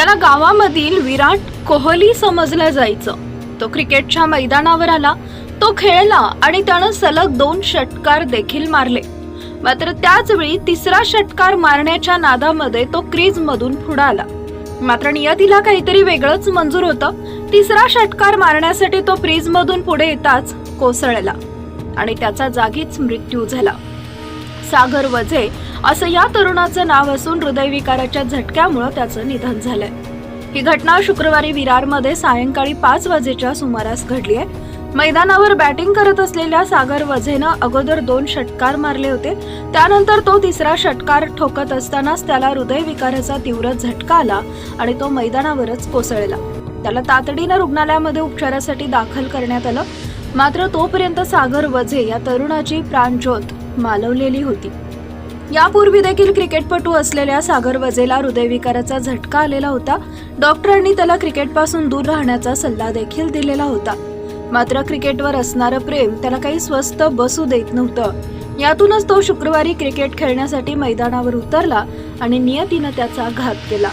त्याला गावामधील विराट कोहली समजलं जायचं. तो क्रिकेटच्या मैदानावर आला तो खेळला आणि त्यानं सलग दोन षटकार देखील मारले. मात्र त्याचवेळी तिसरा षटकार मारण्याच्या नादामध्ये तो क्रीज मधून पुढे आला. मात्र नियतीला काहीतरी वेगळंच मंजूर होतं. तिसरा षटकार मारण्यासाठी तो क्रीज मधून पुढे येताच कोसळला आणि त्याचा जागीच मृत्यू झाला. सागर वझे असं या तरुणाचं नाव असून हृदयविकाराच्या झटक्यामुळं त्याचं निधन झालंय. ही घटना शुक्रवारी विरारमध्ये सायंकाळी पाच वाजेच्या सुमारास घडली आहे. मैदानावर बॅटिंग करत असलेल्या सागर वझेनं अगोदर दोन षटकार मारले होते. त्यानंतर तो तिसरा षटकार ठोकत असतानाच त्याला हृदयविकाराचा तीव्र झटका आला आणि तो मैदानावरच कोसळला. त्याला तातडीनं रुग्णालयामध्ये उपचारासाठी दाखल करण्यात आलं. मात्र तोपर्यंत सागर वझे या तरुणाची प्राणज्योत मालवलेली होती. यापूर्वी देखील क्रिकेटपटू असलेल्या सागर वझेला हृदयविकाराचा झटका आलेला होता. डॉक्टरांनी त्याला क्रिकेटपासून दूर राहण्याचा सल्ला देखील दिलेला होता. मात्र क्रिकेटवर असणारं प्रेम त्याला काही स्वस्त बसू देत नव्हतं. यातूनच तो शुक्रवारी क्रिकेट खेळण्यासाठी मैदानावर उतरला आणि नियतीनं त्याचा घात केला.